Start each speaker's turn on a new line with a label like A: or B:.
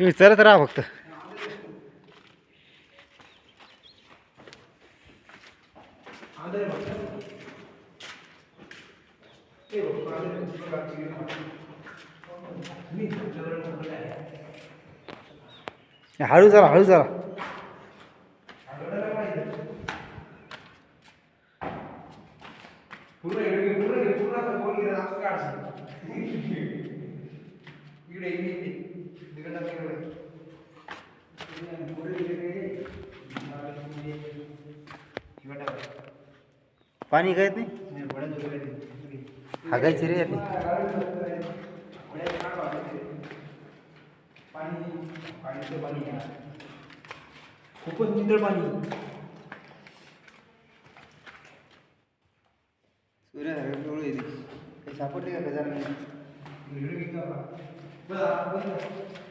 A: तुम्ही चलत राहा फक्त. हळू चला हळू चला
B: पूर्ण इकडे इकडे तिकडनं तिकडे पुढे
A: पाणी काय नाही हागायची रे यातली.
B: पाणी पाणीचं पाणी. खूपच नितळ पाणी.
A: येते काही सापडले का? गजार नाही